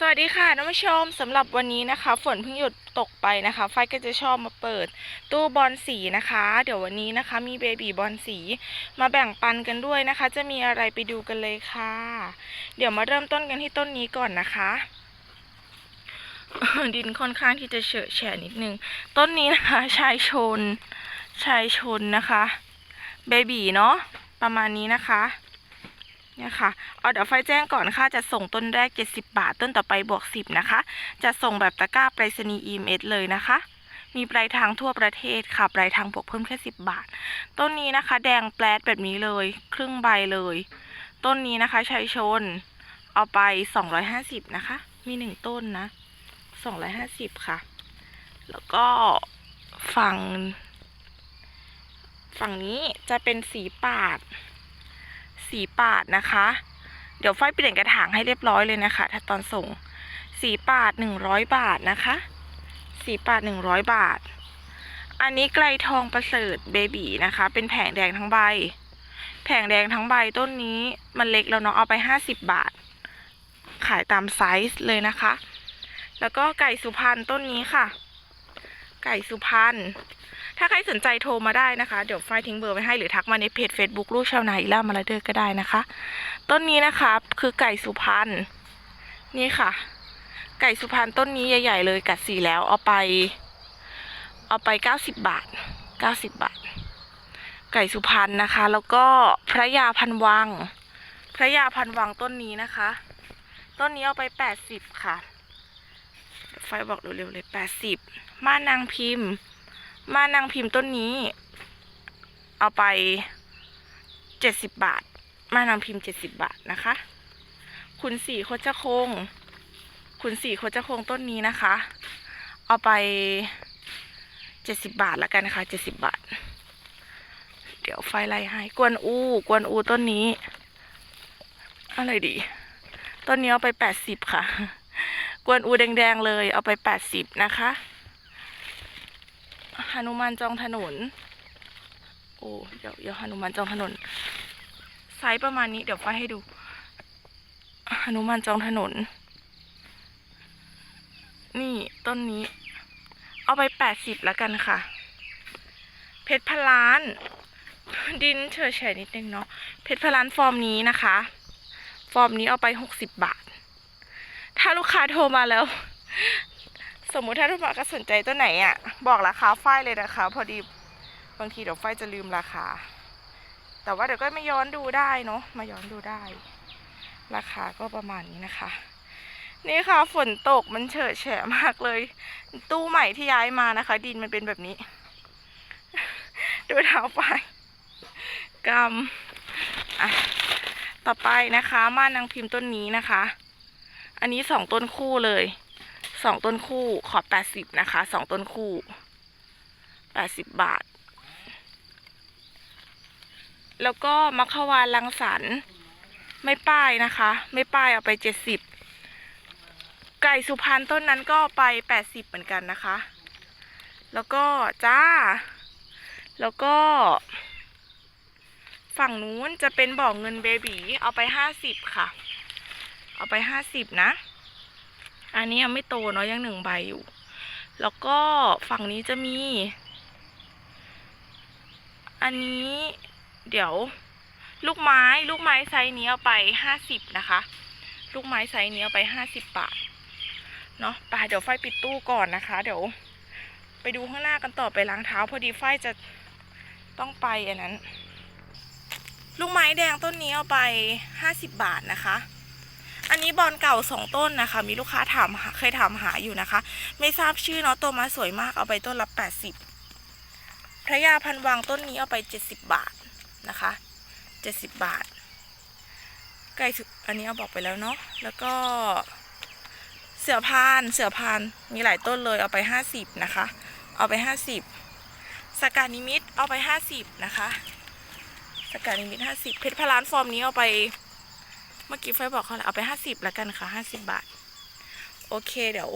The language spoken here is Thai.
สวัสดีค่ะท่านผู้ชมสำหรับวันนี้นะคะ ฝนเพิ่งหยุดตกไปนะคะ ไฟก็จะชอบมาเปิด ตู้บอลสีนะคะ เดี๋ยววันนี้นะคะมีเบบีบอลสีมาแบ่งปันกันด้วยนะคะ จะมีอะไรไปดูกันเลยค่ะ เดี๋ยวมาเริ่มต้นกันที่ต้นนี้ก่อนนะคะ ดินค่อนข้างที่จะเฉอะแฉะนิดนึง ต้นนี้นะคะ ชายชน ชายชนนะคะเบบีเนาะประมาณนี้นะคะ เนี่ยค่ะ เอาเดี๋ยวไฟแจ้งก่อนค่ะ จะส่งต้นแรก 70 บาท ต้นต่อไปบวก 10 นะคะ จะส่งแบบตะกร้าไปรษณีย์ EMS เลยนะคะ มีปลายทางทั่วประเทศค่ะ ปลายทางบวกเพิ่มแค่ 10 บาท ต้นนี้นะคะ แดงแปลดแบบนี้เลย ครึ่งใบเลย ต้นนี้นะคะชัยชน เอาไป 250 นะคะ มีหนึ่งต้นนะ 250 ค่ะ แล้วก็ฝั่ง ฝั่งนี้จะเป็นสีปาด สีปาดนะคะ เดี๋ยวไฟเปลี่ยนกระถางให้เรียบร้อยเลยนะคะ ถ้าตอนส่งสีปาดหนึ่งร้อยบาทนะคะ สีปาดหนึ่งร้อยบาท อันนี้ไกลทองประเสริฐเบบีนะคะ เป็นแผงแดงทั้งใบ แผงแดงทั้งใบต้นนี้มันเล็กแล้วเนาะเอาไปห้าสิบบาท ขายตามไซส์เลยนะคะ แล้วก็ไก่สุพรรณต้นนี้ค่ะ ไก่สุพรรณ ถ้าใครสนใจโทรมาได้นะคะ เดี๋ยวไฟทิ้งเบอร์ไว้ให้หรือทักมาในเพจ Facebook ลูกชาวนาอีล่ามาลาเดอร์ก็ได้นะคะ ต้นนี้นะคะคือไก่สุพรรณนี่ค่ะ ไก่สุพรรณต้นนี้ใหญ่ ๆ เลยกัดสีแล้วเอาไป เอาไปเก้าสิบบาทเก้าสิบบาท ไก่สุพรรณนะคะ แล้วก็พระยาพันวัง พระยาพันวังต้นนี้นะคะ ต้นนี้เอาไปแปดสิบค่ะไฟบอกเร็วๆเลยแปดสิบม่านางพิมพ์ มานางพิมพ์ต้นนี้ เอาไปเจ็ดสิบบาท มานางพิมพ์เจ็ดสิบบาทนะคะขุนสีโคจรคงขุนสีโคจรคงต้นนี้นะคะ เอาไปเจ็ดสิบบาทละกันนะคะเจ็ดสิบบาท เดี๋ยวไฟไล่ให้ กวนอู กวนอูต้นนี้ อะไรดี ต้นนี้เอาไปแปดสิบค่ะ กวนอูแดงๆเลย เอาไปแปดสิบนะคะ หนุมานจองถนน โอ้เดี๋ยวเดี๋ยวหนุมานจองถนนไซส์ประมาณนี้เดี๋ยวไฟให้ดูหนุมานจองถนน นี่ต้นนี้ เอาไปแปดสิบแล้วกันค่ะ เพชรพลาน ดินเฉยเฉยนิดนึงเนาะเพชรพลานฟอร์มนี้นะคะ ฟอร์มนี้เอาไปหกสิบบาท ถ้าลูกค้าโทรมาแล้ว สมมุติถ้าทุกคนก็สนใจตัวไหนอะ บอกราคาฝ้ายเลยนะคะ พอดีบางทีเดี๋ยวฝ้ายจะลืมราคา แต่ว่าเดี๋ยวก็มาย้อนดูได้เนาะมาย้อนดูได้ ราคาก็ประมาณนี้นะคะ นี่ค่ะฝนตกมันเฉอะแฉะมากเลย ตู้ใหม่ที่ย้ายมานะคะ ดินมันเป็นแบบนี้ ดูเท้าไปกำอะต่อไปนะคะ ม่านนางพิมพ์ต้นนี้นะคะ อันนี้สองต้นคู่เลย สองต้นคู่ขอบแปดสิบนะคะสองต้นคู่แปดสิบบาท แล้วก็มัคควานลังสรรไม่ป้ายนะคะ ไม่ป้ายเอาไปเจ็ดสิบไก่สุพรรณต้นนั้นก็ไปแปดสิบเหมือนกันนะคะ แล้วก็จ้า แล้วก็ ฝั่งนู้นจะเป็นบ่อเงินเบบีเอาไปห้าสิบค่ะ เอาไปห้าสิบนะ อันนี้ยังไม่โตเนาะยังหนึ่งใบอยู่ แล้วก็ฝั่งนี้จะมี อันนี้เดี๋ยว ลูกไม้ลูกไม้ไซส์นี้เอาไปห้าสิบนะคะ ลูกไม้ไซส์นี้เอาไปห้าสิบบาทเนาะไปเดี๋ยวไฟปิดตู้ก่อนนะคะ เดี๋ยว ไปดูข้างหน้ากันต่อไปล้างเท้า พอดีไฟจะต้องไปอันนั้น ลูกไม้แดงต้นนี้เอาไปห้าสิบบาทนะคะ อันนี้บอลเก่าสองต้นนะคะ มีลูกค้าถามเคยถามหาอยู่นะคะ ไม่ทราบชื่อเนาะโตมาสวยมากเอาไปต้นละแปดสิบพระยาพันวังต้นนี้เอาไปเจ็ดสิบบาทนะคะเจ็ดสิบบาทไก่สุอันนี้เอาบอกไปแล้วเนาะแล้วก็เสือพานเสือพานมีหลายต้นเลยเอาไปห้าสิบนะคะ เอาไปห้าสิบสกานิมิตเอาไปห้าสิบนะคะสกานิมิตห้าสิบเพชรพลานฟอร์มนี้เอาไป เมื่อกี้ไฟบอกเขาแล้วเอาไปห้าสิบแล้วกันค่ะห้าสิบบาท โอเคเดี๋ยว